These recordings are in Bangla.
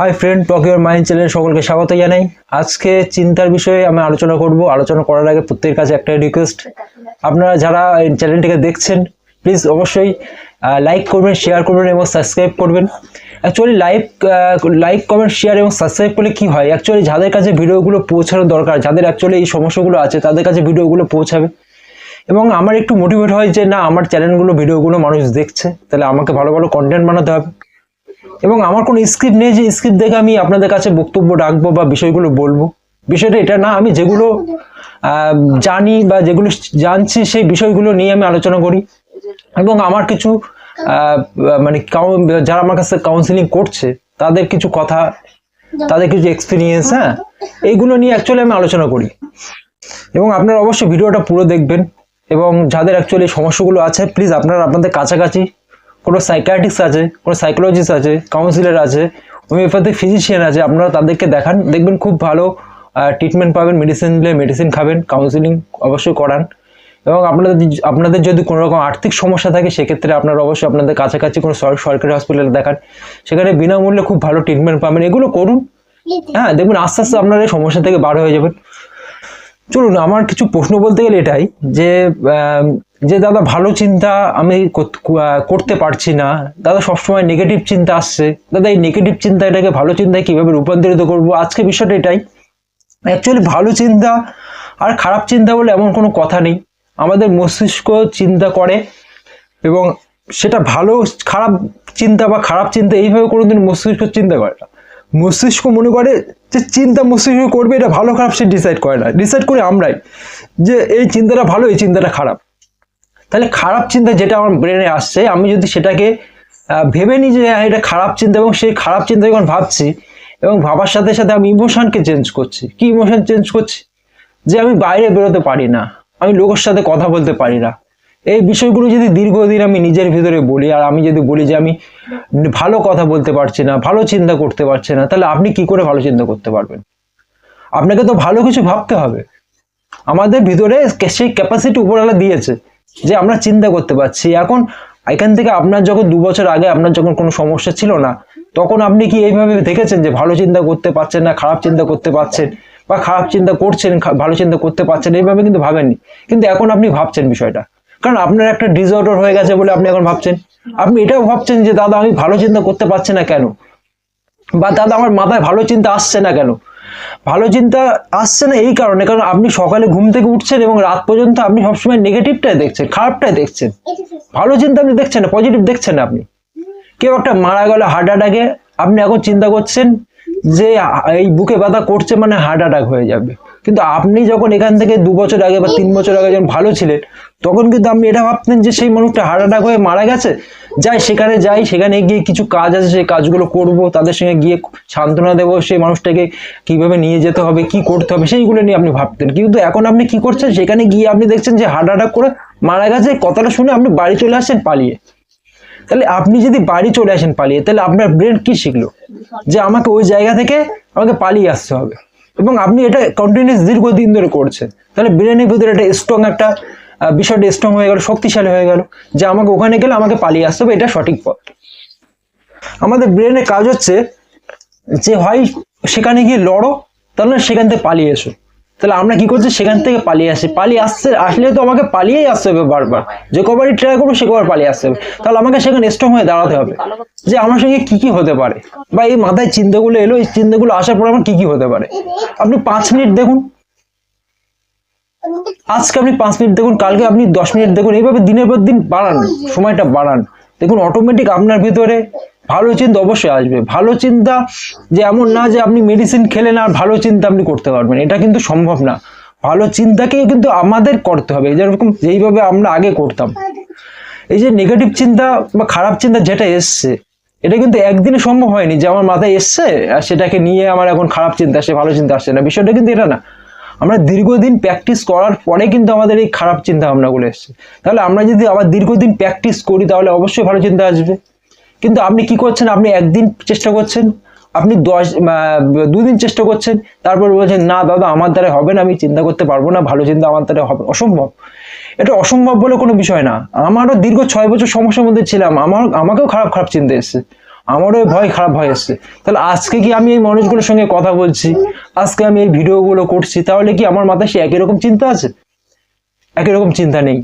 হাই ফ্রেন্ড টক মাইন্ড চ্যানেলে সকলকে স্বাগত জানাই। আজকে চিন্তার বিষয়ে আমি আলোচনা করব। আলোচনা করার আগে প্রত্যেকের কাছে একটাই রিকোয়েস্ট আপনারা যারা এই চ্যানেলটিকে দেখছেন প্লিজ অবশ্যই লাইক করবেন শেয়ার করবেন এবং সাবস্ক্রাইব করবেন। Actually like like comment share এবং সাবস্ক্রাইব করলে কী হয়? অ্যাকচুয়ালি যাদের কাছে ভিডিওগুলো পৌঁছানো দরকার, যাদের অ্যাকচুয়ালি এই সমস্যাগুলো আছে, তাদের কাছে ভিডিওগুলো পৌঁছাবে। এবং আমার একটু মোটিভেট হয় যে, না, আমার চ্যানেলগুলো ভিডিওগুলো মানুষ দেখছে, তাহলে আমাকে ভালো ভালো কন্টেন্ট বানাতে হবে। এবং আমার কোনো স্ক্রিপ্ট নেই যে স্ক্রিপ্ট দেখে আমি আপনাদের কাছে বক্তব্য রাখব বা বিষয়গুলো বলব। বিষয়টা এটা না, আমি যেগুলো জানি বা যেগুলো জানছি সেই বিষয়গুলো নিয়ে আমি আলোচনা করি। এবং আমার কিছু মানে যারা আমার কাছে কাউন্সিলিং করছে, তাদের কিছু কথা, তাদের কিছু এক্সপিরিয়েন্স হ্যাঁ এইগুলো নিয়ে অ্যাকচুয়ালি আমি আলোচনা করি। এবং আপনারা অবশ্যই ভিডিওটা পুরো দেখবেন। এবং যাদের অ্যাকচুয়ালি সমস্যাগুলো আছে প্লিজ আপনারা আপনাদের কাছাকাছি কোনো সাইকাট্রিস্ট আছে, কোনো সাইকোলজিস্ট আছে কাউন্সিলর আছে হোমিওপ্যাথিক ফিজিশিয়ান আছে, আপনারা তাদেরকে দেখান, দেখবেন খুব ভালো ট্রিটমেন্ট পাবেন মেডিসিন দিলে মেডিসিন খাবেন কাউন্সিলিং অবশ্যই করান। এবং আপনাদের আপনাদের যদি কোনো রকম আর্থিক সমস্যা থাকে, সেক্ষেত্রে আপনারা অবশ্যই আপনাদের কাছাকাছি কোনো সরকারি হসপিটালে দেখান। সেখানে বিনামূল্যে খুব ভালো ট্রিটমেন্ট পাবেন। এগুলো করুন। হ্যাঁ দেখবেন আস্তে আস্তে আপনারা এই সমস্যা থেকে বার হয়ে যাবেন। চলুন, আমার কিছু প্রশ্ন বলতে গেলে এটাই যে যে, দাদা, ভালো চিন্তা আমি করতে পারছি না। দাদা, সবসময় নেগেটিভ চিন্তা আসছে। দাদা, এই নেগেটিভ চিন্তা, এটাকে ভালো চিন্তায় কীভাবে রূপান্তরিত করব? আজকে বিষয়টা এটাই। অ্যাকচুয়ালি ভালো চিন্তা আর খারাপ চিন্তা বলে এমন কোনো কথা নেই। আমাদের মস্তিষ্ক চিন্তা করে এবং সেটা ভালো, খারাপ চিন্তা বা খারাপ চিন্তা এইভাবে কোনোদিন মস্তিষ্ক চিন্তা করে না। মস্তিষ্ক মনে করে যে, চিন্তা মস্তিষ্ক করবে, এটা ভালো খারাপ সে ডিসাইড করে না। ডিসাইড করে আমরাই যে, এই চিন্তাটা ভালো, এই চিন্তাটা খারাপ। তাহলে খারাপ চিন্তা যেটা আমার ব্রেনে আসছে আমি যদি সেটাকে ভেবে নিই যে হ্যাঁ, এটা খারাপ চিন্তা এবং সেই খারাপ চিন্তা যখন ভাবছি এবং ভাবার সাথে সাথে আমি ইমোশনকে চেঞ্জ করছি কি ইমোশন চেঞ্জ করছি? যে আমি বাইরে বেরোতে পারি না আমি লোকের সাথে কথা বলতে পারি না। এই বিষয়গুলো যদি দীর্ঘদিন আমি নিজের ভিতরে বলি আর আমি যদি বলি যে আমি ভালো কথা বলতে পারছি না ভালো চিন্তা করতে পারছি না তাহলে আপনি কি করে ভালো চিন্তা করতে পারবেন? আপনাকে তো ভালো কিছু ভাবতে হবে। আমাদের ভিতরে সেই ক্যাপাসিটি উপরওয়ালা দিয়েছে। যে আমরা চিন্তা করতে পারছি। এখন এখান থেকে আপনার যখন দু বছর আগে আপনার যখন কোনো সমস্যা ছিল না, তখন আপনি কি এইভাবে দেখেছেন যে ভালো চিন্তা করতে পারছেন না, খারাপ চিন্তা করতে পারছেন বা খারাপ চিন্তা করছেন ভালো চিন্তা করতে পারছেন এইভাবে কিন্তু ভাবেননি। কিন্তু এখন আপনি ভাবছেন বিষয়টা। কারণ আপনার একটা ডিসঅর্ডার হয়ে গেছে বলে আপনি এখন ভাবছেন। আপনি এটাও ভাবছেন যে, দাদা, আমি ভালো চিন্তা করতে পারছি না কেন? বা, দাদা, আমার মাথায় ভালো চিন্তা আসছে না কেন? ভালো চিন্তা আসছে না এই কারণে, কারণ আপনি সকালে ঘুম থেকে উঠছেন এবং রাত পর্যন্ত আপনি সবসময় নেগেটিভটাই দেখছেন, খারাপটাই দেখছেন। ভালো চিন্তা আপনি দেখছেন না পজিটিভ দেখছেন না আপনি। কেউ একটা মারা গেল হার্ট অ্যাটাকে আপনি এখন চিন্তা করছেন যে এই বুকে ব্যথা করছে মানে হার্ট অ্যাটাক হয়ে যাবে। কিন্তু আপনি যখন এখান থেকে দু বছর আগে বা তিন বছর আগে যখন ভালো ছিলেন, তখন কিন্তু আপনি এটা ভাবতেন যে সেই মানুষটা হার্ট অ্যাটাক হয়ে মারা গেছে? যাই, সেখানে যাই, সেখানে গিয়ে কিছু কাজ আছে, সেই কাজগুলো করব, তাদের সঙ্গে গিয়ে সান্ত্বনা দেবো, সেই মানুষটাকে কীভাবে নিয়ে যেতে হবে, কি করতে হবে, সেইগুলো নিয়ে আপনি ভাবতেন। কিন্তু এখন আপনি কি করছেন? সেখানে গিয়ে আপনি দেখছেন যে হার্ট অ্যাটাক করে মারা গেছে, কথাটা শুনে আপনি বাড়ি চলে আসছেন পালিয়ে। তাহলে আপনি যদি বাড়ি চলে আসেন পালিয়ে, তাহলে আপনার ব্রেন কি শিখলো? যে আমাকে ওই জায়গা থেকে আমাকে পালিয়ে আসতে হবে। এবং আপনি এটা কন্টিনিউস দীর্ঘদিন ধরে করছেন। তাহলে ব্রেনের ভিতরে একটা স্ট্রং একটা বিষয়টা স্ট্রং হয়ে গেল, শক্তিশালী হয়ে গেল, যে আমাকে ওখানে গেলে আমাকে পালিয়ে আসতে হবে, এটা সঠিক পথ। আমাদের ব্রেনের কাজ হচ্ছে যে হয় সেখানে গিয়ে লড়ো, তাহলে সেখান থেকে পালিয়ে এসো। তাহলে আমরা কি করছি? সেখান থেকে পালিয়ে আসি। পালিয়ে আসছে, আসলে তো আমাকে পালিয়েই আসতে হবে বারবার। যে কবারই ট্রাই করব, সে কবার পালিয়ে আসতে হবে। তাহলে আমাকে সেখানে স্ট্রং হয়ে দাঁড়াতে হবে। যে আমার সঙ্গে কি কি হতে পারে? বা এই মাথায় চিন্তাগুলো এলো, এই চিন্তাগুলো আসার পর আমার কি কি হতে পারে? আপনি পাঁচ মিনিট দেখুন। আজকে আপনি পাঁচ মিনিট দেখুন, কালকে আপনি দশ মিনিট দেখুন। এইভাবে দিনের পর দিন বাড়ান, সময়টা বাড়ান। দেখুন অটোমেটিক আপনার ভিতরে ভালো চিন্তা অবশ্যই আসবে। ভালো চিন্তা যে এমন না যে আপনি মেডিসিন খেলেন আর ভালো চিন্তা আপনি করতে পারবেন। এটা কিন্তু সম্ভব না। ভালো চিন্তাকে কিন্তু আমাদের করতে হবে। যেরকম যেইভাবে আমরা আগে করতাম। এই যে নেগেটিভ চিন্তা বা খারাপ চিন্তা যেটা এসছে, এটা কিন্তু একদিনে সম্ভব হয়নি যে আমার মাথায় এসছে আর সেটাকে নিয়ে আমার এখন খারাপ চিন্তা আসছে, ভালো চিন্তা আসছে না। বিষয়টা কিন্তু এটা না। আমরা দীর্ঘদিন প্র্যাকটিস করার পরে কিন্তু আমাদের এই খারাপ চিন্তা ভাবনাগুলো এসছে। তাহলে আমরা যদি আবার দীর্ঘদিন প্র্যাকটিস করি, তাহলে অবশ্যই ভালো চিন্তা আসবে। কিন্তু আপনি কি করছেন? আপনি একদিন চেষ্টা করছেন। আপনি দশ দুদিন চেষ্টা করছেন। তারপর বলছেন, না দাদা আমার দ্বারা হবে না, আমি চিন্তা করতে পারব না, ভালো চিন্তা, আমার দ্বারা হবে, অসম্ভব। এটা অসম্ভব বলে কোনো বিষয় না। আমারও দীর্ঘ ছয় বছর সমস্যার মধ্যে ছিলাম। আমার, আমাকেও খারাপ খারাপ চিন্তা এসছে। আমারও ভয় খারাপ ভয় এসছে। তাহলে আজকে কি আমি এই মানুষগুলোর সঙ্গে কথা বলছি? আজকে আমি এই ভিডিওগুলো করছি। তাহলে কি আমার মাথায় সে একই রকম চিন্তা আছে? একই রকম চিন্তা নেই।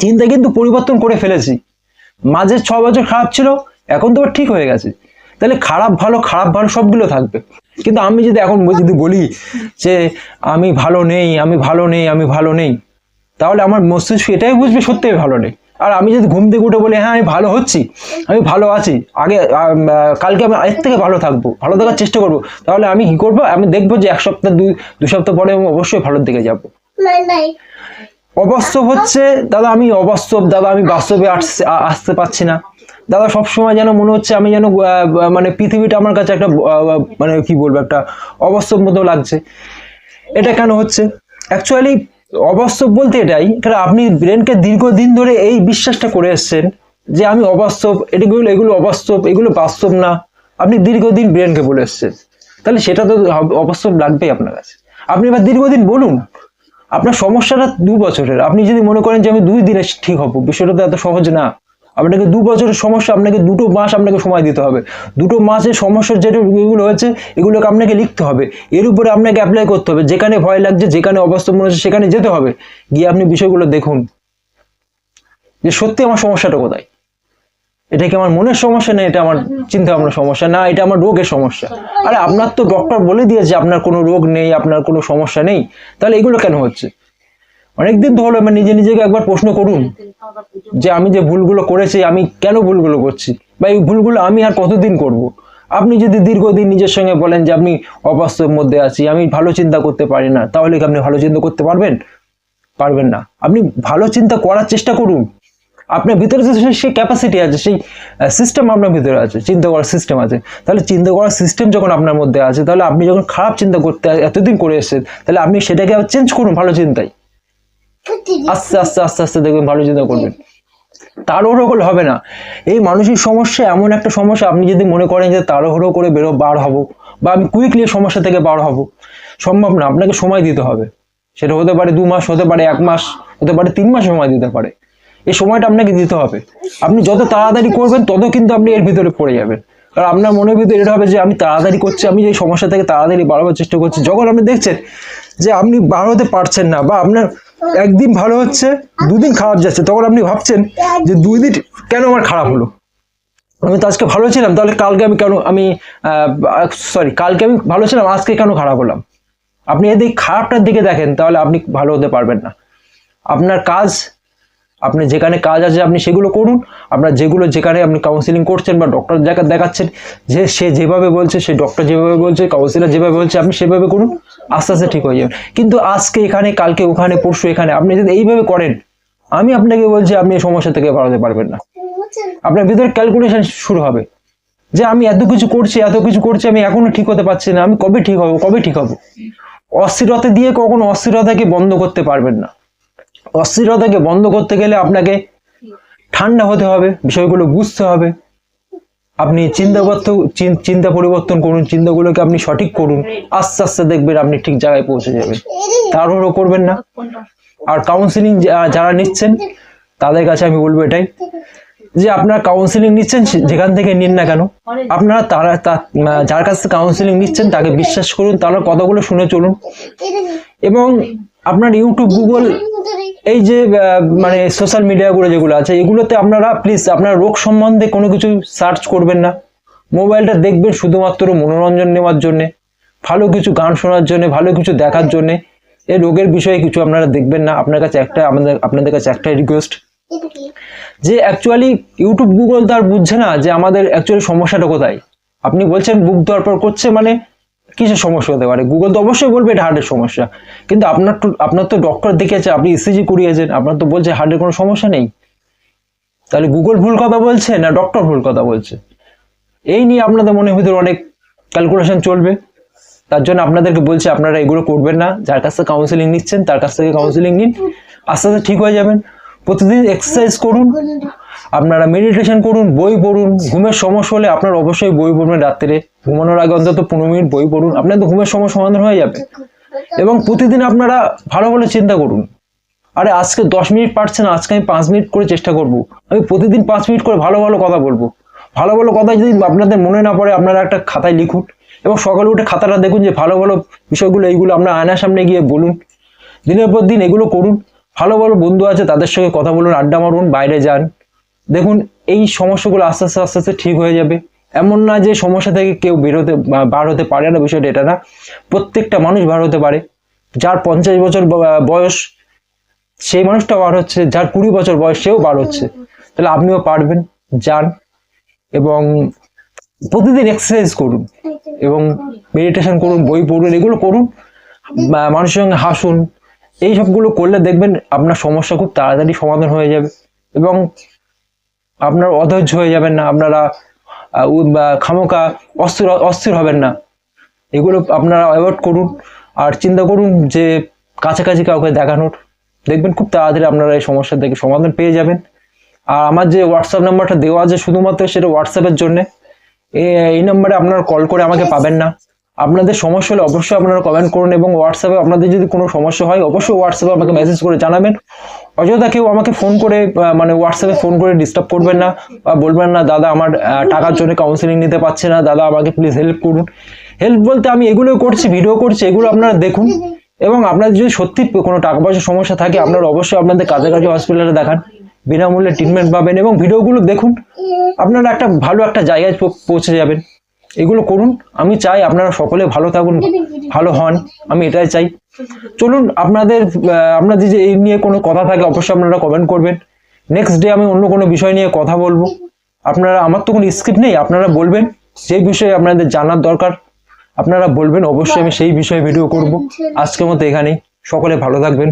চিন্তা কিন্তু পরিবর্তন করে ফেলেছি। মাঝে ছ বছর খারাপ ছিল, এখন তো ঠিক হয়ে গেছে। তাহলে খারাপ ভালো খারাপ ভালো সবগুলো থাকবে। কিন্তু আমি যদি এখন যদি বলি যে আমি ভালো নেই, আমি ভালো নেই, আমি ভালো নেই, তাহলে আমার মস্তিষ্ক এটাই বুঝবে সত্যি ভালো নেই। আর আমি যদি ঘুম থেকে উঠে বলি হ্যাঁ আমি ভালো হচ্ছি, আমি ভালো আছি, আগে কালকে আমি আগের থেকে ভালো থাকব, ভালো থাকার চেষ্টা করব, তাহলে আমি কি করব? আমি দেখব যে এক সপ্তাহ, দুই দু সপ্তাহ পরে আমি অবশ্যই ভালোর দিকে যাব। অবাস্তব হচ্ছে, দাদা, আমি অবাস্তব, দাদা, আমি বাস্তবে আসতে আসতে পারছি না। দাদা, সবসময় যেন মনে হচ্ছে আমি যেন মানে পৃথিবীটা আমার কাছে একটা মানে কি বলব, একটা অবাস্তব মতো লাগছে। এটা কেন হচ্ছে? অ্যাকচুয়ালি অবাস্তব বলতে এটাই কারণ আপনি ব্রেনকে দীর্ঘদিন ধরে এই বিশ্বাসটা করে এসছেন যে আমি অবাস্তব এগুলো এগুলো অবাস্তব, এগুলো বাস্তব না। আপনি দীর্ঘদিন ব্রেনকে বলে এসছেন। তাহলে সেটা তো অবাস্তব লাগবেই আপনার কাছে। আপনি এবার দীর্ঘদিন বলুন আপনার সমস্যাটা দু বছরের। আপনি যদি মনে করেন যে আমি দুই দিনে ঠিক হব, বিষয়টা তো এত সহজ না। আপনাকে দু বছরের সমস্যা, আপনাকে দুটো মাস আপনাকে সময় দিতে হবে। দুটো মাসের সমস্যার যেটা এগুলো হয়েছে এগুলোকে আপনাকে লিখতে হবে। এর উপরে আপনাকে অ্যাপ্লাই করতে হবে। যেখানে ভয় লাগছে, যেখানে অবস্থা মনে হচ্ছে, সেখানে যেতে হবে। গিয়ে আপনি বিষয়গুলো দেখুন। যে সত্যি আমার সমস্যাটা কোথায়? এটা কি আমার মনের সমস্যা না এটা আমার চিন্তা ভাবনার সমস্যা? না এটা আমার রোগের সমস্যা। আরে আপনার তো ডক্টর বলে দিয়েছে আপনার কোনো রোগ নেই আপনার কোনো সমস্যা নেই। তাহলে এগুলো কেন হচ্ছে? অনেকদিন হলো মানে নিজে নিজেকে একবার প্রশ্ন করুন যে আমি যে ভুলগুলো করেছি আমি কেন ভুলগুলো করছি? বা এই ভুলগুলো আমি আর কতদিন করব। আপনি যদি দীর্ঘদিন নিজের সঙ্গে বলেন যে আমি অবাস্তব মধ্যে আছি আমি ভালো চিন্তা করতে পারি না তাহলে কি আপনি ভালো চিন্তা করতে পারবেন? পারবেন না। আপনি ভালো চিন্তা করার চেষ্টা করুন। আপনার ভিতরে যে সেই- ক্যাপাসিটি আছে সেই সিস্টেম আপনার ভিতরে আছে চিন্তা করার সিস্টেম আছে। তাহলে চিন্তা করার সিস্টেম যখন আপনার মধ্যে আছে তাহলে আপনি যখন খারাপ চিন্তা করতে এতদিন করে এসেছেন তাহলে আপনি সেটাকে আবার চেঞ্জ করুন ভালো চিন্তায়। আস্তে আস্তে আস্তে আস্তে দেখবেন ভালো চিন্তা করবেন। তাড়াহুড়ো করলে হবে না। এই মানসিক সমস্যা এমন একটা সমস্যা আপনি যদি মনে করেন যে তাড়াহুড়ো করে বেরো বার হব বা আমি কুইকলি সমস্যা থেকে বার হব সম্ভব না আপনাকে সময় দিতে হবে। সেটা হতে পারে দু মাস হতে পারে এক মাস হতে পারে তিন মাস সময় দিতে পারে। এই সময়টা আপনাকে দিতে হবে। আপনি যত তাড়াতাড়ি করবেন, তত কিন্তু আপনি এর ভিতরে পড়ে যাবেন। কারণ আপনার মনের ভিতরে এটা হবে যে, আমি তাড়াতাড়ি করছি, আমি এই সমস্যা থেকে তাড়াতাড়ি বাড়াবার চেষ্টা করছি, যখন আপনি দেখছেন যে আপনি বার হতে পারছেন না বা আপনার একদিন ভালো হচ্ছে, দুদিন খারাপ যাচ্ছে, তখন আপনি ভাবছেন যে দুই দিন কেন আমার খারাপ হলো? আমি তো আজকে ভালো ছিলাম, তাহলে কালকে আমি কেন, আমি সরি কালকে আমি ভালো ছিলাম, আজকে কেন খারাপ হলাম? আপনি যদি খারাপটার দিকে দেখেন, তাহলে আপনি ভালো হতে পারবেন না। আপনার কাজ আপনি যেখানে কাজ আছে আপনি সেগুলো করুন। আপনার যেগুলো যেখানে আপনি কাউন্সিলিং করছেন বা ডক্টর জায়গা দেখাচ্ছেন, যে সে যেভাবে বলছে, সে ডক্টর যেভাবে বলছে কাউন্সিলার যেভাবে বলছে, আপনি সেভাবে করুন, আস্তে আস্তে ঠিক হয়ে যাবেন কিন্তু আজকে এখানে, কালকে ওখানে, পরশু এখানে, আপনি যদি এইভাবে করেন, আমি আপনাকে বলছি আপনি এই সমস্যা থেকে বাড়াতে পারবেন না। আপনার ভিতরে ক্যালকুলেশন শুরু হবে। যে আমি এত কিছু করছি, এত কিছু করছি, আমি এখনও ঠিক হতে পারছি না, আমি কবে ঠিক হব, কবে ঠিক হব? অস্থিরতা দিয়ে কখনো অস্থিরতাকে বন্ধ করতে পারবেন না। অস্থিরতাকে বন্ধ করতে গেলে আপনাকে ঠান্ডা হতে হবে, বিষয়গুলো বুঝতে হবে। আপনি চিন্তা চিন্তা পরিবর্তন করুন, চিন্তাগুলোকে আপনি সঠিক করুন, আস্তে আস্তে দেখবেন আপনি ঠিক জায়গায় পৌঁছে যাবেন। তাড়াহুড়ো করবেন না। আর কাউন্সিলিং যারা নিচ্ছেন, তাদের কাছে আমি বলব এটাই, যে আপনারা কাউন্সিলিং নিচ্ছেন যেখান থেকে নিন না কেন, আপনারা তারা যার কাছ থেকে কাউন্সিলিং নিচ্ছেন, তাকে বিশ্বাস করুন, তার কথাগুলো শুনে চলুন। এবং আপনার ইউটিউব গুগল এই যে মানে সোশ্যাল মিডিয়াগুলো যেগুলো আছে, এগুলোতে আপনারা প্লিজ আপনার রোগ সম্বন্ধে কোনো কিছু সার্চ করবেন না। মোবাইলটা দেখবেন শুধুমাত্র মনোরঞ্জন নেওয়ার জন্যে, ভালো কিছু গান শোনার জন্য, ভালো কিছু দেখার জন্য। এই রোগের বিষয়ে কিছু আপনারা দেখবেন না। আপনার কাছে একটা, আমাদের, আপনাদের কাছে একটাই রিকোয়েস্ট যে অ্যাকচুয়ালি ইউটিউব গুগল তো আর বুঝছে না যে আমাদের অ্যাকচুয়ালি সমস্যাটা কোথায়। আপনি বলছেন বুক দরপর করছে মানে কিসের সমস্যা হতে পারে? গুগল তো অবশ্যই বলবে এটা হার্টের সমস্যা। কিন্তু আপনার তো আপনার তো ডক্টর দেখেছে আপনি ইসিজি করিয়েছেন, আপনার তো বলছে হার্টের কোনো সমস্যা নেই। তাহলে গুগল ভুল কথা বলছে না ডক্টর ভুল কথা বলছে? এই নিয়ে আপনাদের মনের ভিতরে অনেক ক্যালকুলেশন চলবে। তার জন্য আপনাদেরকে বলছি, আপনারা এগুলো করবেন না। যার কাছ থেকে কাউন্সিলিং নিচ্ছেন, তার কাছ থেকে কাউন্সিলিং নিন। আস্তে আস্তে ঠিক হয়ে যাবেন। প্রতিদিন এক্সারসাইজ করুন। আপনারা মেডিটেশন করুন, বই পড়ুন, ঘুমের সমস্যা হলে আপনার অবশ্যই বই পড়বেন রাত্রে। ঘুমানোর আগে অন্তত পনেরো মিনিট বই পড়ুন আপনার তো ঘুমের সমস্যা সমাধান হয়ে যাবে। এবং প্রতিদিন আপনারা ভালো ভালো চিন্তা করুন। আরে আজকে দশ মিনিট পারছে না, আজকে আমি পাঁচ মিনিট করে চেষ্টা করব। আমি প্রতিদিন পাঁচ মিনিট করে ভালো ভালো কথা বলব। ভালো ভালো কথা যদি আপনাদের মনে না পড়ে, আপনারা একটা খাতায় লিখুন। এবং সকালে উঠে খাতাটা দেখুন যে ভালো ভালো বিষয়গুলো, এইগুলো আপনার আয়নার সামনে গিয়ে বলুন। দিনের পর দিন এগুলো করুন। ভালো ভালো বন্ধু আছে, তাদের সঙ্গে কথা বলুন, আড্ডা মারুন, বাইরে যান। দেখুন, এই সমস্যাগুলো আস্তে আস্তে আস্তে আস্তে ঠিক হয়ে যাবে। এমন না যে সমস্যা থেকে কেউ বেরোতে বার হতে পারে না বিষয়টা, এটা না। প্রত্যেকটা মানুষ বার হতে পারে। যার পঞ্চাশ বছর বয়স, সেই মানুষটা বার হচ্ছে। যার কুড়ি বছর বয়স, সেও বার হচ্ছে। তাহলে আপনিও পারবেন, যান এবং প্রতিদিন এক্সারসাইজ করুন এবং মেডিটেশন করুন, বই পড়ুন, এগুলো করুন। মানুষের সঙ্গে হাসুন। এই সবগুলো করলে দেখবেন আপনার সমস্যা খুব তাড়াতাড়ি সমাধান হয়ে যাবে এবং আপনার অধৈর্য হয়ে যাবেন না, আপনারা খামোকা অস্থির অস্থির হবেন না। এগুলো আপনারা অ্যাভয়েড করুন আর চিন্তা করুন যে কাছাকাছি কাউকে দেখানোর। দেখবেন খুব তাড়াতাড়ি আপনারা এই সমস্যা থেকে সমাধান পেয়ে যাবেন। আর আমার যে হোয়াটসঅ্যাপ নাম্বারটা দেওয়া আছে শুধুমাত্র সেটা হোয়াটসঅ্যাপের জন্যে। এই নাম্বারে আপনারা কল করে আমাকে পাবেন না। আপনাদের সমস্যা হলে অবশ্যই আপনারা কমেন্ট করুন এবং হোয়াটসঅ্যাপে আপনাদের যদি কোনো সমস্যা হয়, অবশ্যই হোয়াটসঅ্যাপে আমাকে মেসেজ করে জানাবেন। অযথা কেউ আমাকে ফোন করে মানে হোয়াটসঅ্যাপে ফোন করে ডিস্টার্ব করবেন না, বা বলবেন না, দাদা, আমার টাকার জন্য কাউন্সিলিং নিতে পারছে না, দাদা, আমাকে প্লিজ হেল্প করুন। হেল্প বলতে আমি এগুলো করছি ভিডিও করছি, এগুলো আপনারা দেখুন। এবং আপনাদের যদি সত্যি কোনো টাকা পয়সার সমস্যা থাকে, আপনারা অবশ্যই আপনাদের কাছাকাছি হসপিটালে দেখান। বিনামূল্যে ট্রিটমেন্ট পাবেন এবং ভিডিওগুলো দেখুন। আপনারা একটা ভালো একটা জায়গায় পৌঁছে যাবেন। এগুলো করুন। আমি চাই আপনারা সকলে ভালো থাকুন। ভালো হন, আমি এটাই চাই। চলুন, আপনাদের আপনাদের যে এই নিয়ে কোনো কথা থাকে, অবশ্যই আপনারা কমেন্ট করবেন। নেক্সট ডে আমি অন্য কোনো বিষয় নিয়ে কথা বলব। আপনারা, আমার তো কোনো স্ক্রিপ্ট নেই, আপনারা বলবেন। সেই বিষয়ে আপনাদের জানার দরকার। আপনারা বলবেন, অবশ্যই আমি সেই বিষয়ে ভিডিও করব। আজকের মতো এখানেই। সকলে ভালো থাকবেন।